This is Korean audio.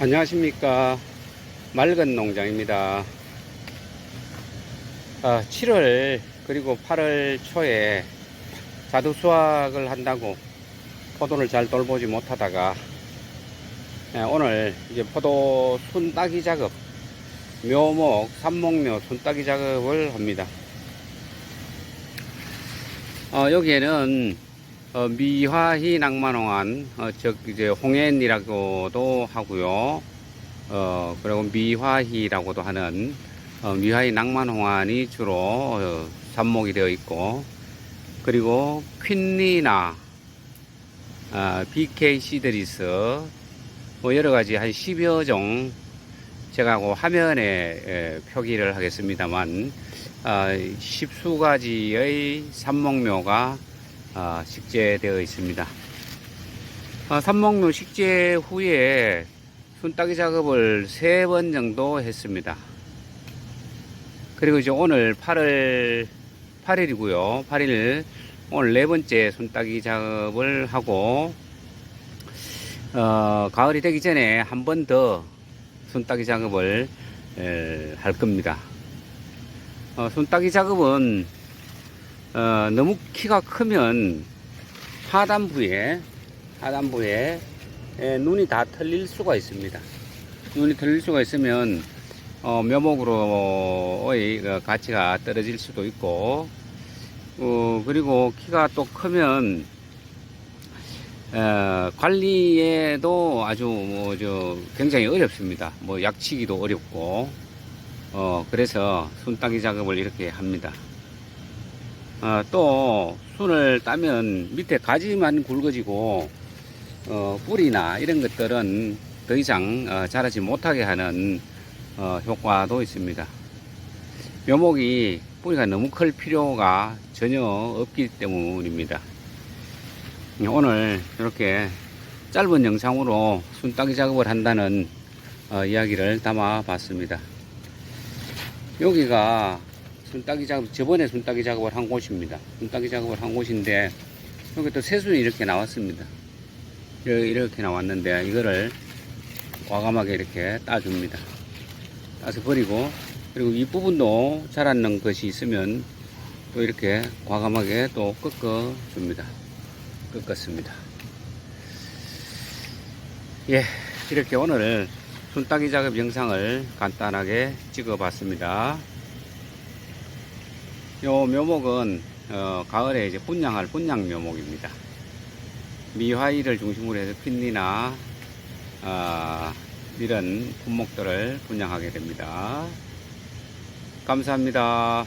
안녕하십니까. 맑은 농장입니다. 아, 7월 그리고 8월 초에 자두 수확을 한다고 포도를 잘 돌보지 못하다가 예, 오늘 이제 포도 순 따기 작업 묘목 삼목묘 순 따기 작업을 합니다. 어, 여기에는 어, 미화희 낭만홍한, 어, 즉, 이제 홍앤이라고도 하고요. 어, 그리고 미화희라고도 하는, 어, 미화희 낭만홍안이 주로, 어, 삽목이 되어 있고, 그리고 퀸리나, 아, BK 시드리스, 뭐 여러 가지 한 10여 종, 제가 그 화면에 에, 표기를 하겠습니다만, 아, 10수 가지의 삽목묘가 아, 식재되어 있습니다. 아, 삼목묘 식재 후에 순따기 작업을 세 번 정도 했습니다. 그리고 이제 오늘 8월 8일이고요. 8일 오늘 네 번째 순따기 작업을 하고 어, 가을이 되기 전에 한 번더 순따기 작업을 에, 할 겁니다. 어, 순따기 작업은 어, 너무 키가 크면 하단부에 하단부에 에, 눈이 다 털릴 수가 있습니다. 눈이 털릴 수가 있으면 어, 묘목으로의 그 가치가 떨어질 수도 있고 어, 그리고 키가 또 크면 어, 관리에도 아주 뭐, 저, 굉장히 어렵습니다. 뭐, 약치기도 어렵고, 어, 그래서 순따기 작업을 이렇게 합니다. 어, 또 순을 따면 밑에 가지만 굵어지고 어, 뿌리나 이런 것들은 더 이상 어, 자라지 못하게 하는 어, 효과도 있습니다. 묘목이 뿌리가 너무 클 필요가 전혀 없기 때문입니다. 오늘 이렇게 짧은 영상으로 순 따기 작업을 한다는 어, 이야기를 담아 봤습니다. 여기가 순따기 작업, 저번에 순따기 작업을 한 곳입니다. 순따기 작업을 한 곳인데, 여기 또 새순이 이렇게 나왔습니다. 이렇게 나왔는데, 이거를 과감하게 이렇게 따줍니다. 따서 버리고, 그리고 이 부분도 자랐는 것이 있으면, 또 이렇게 과감하게 또 꺾어줍니다. 꺾었습니다. 예, 이렇게 오늘 순따기 작업 영상을 간단하게 찍어 봤습니다. 요 묘목은 어, 가을에 이제 분양할 분양 묘목입니다. 미화이를 중심으로 해서 핀리나 아, 이런 품목들을 분양하게 됩니다. 감사합니다.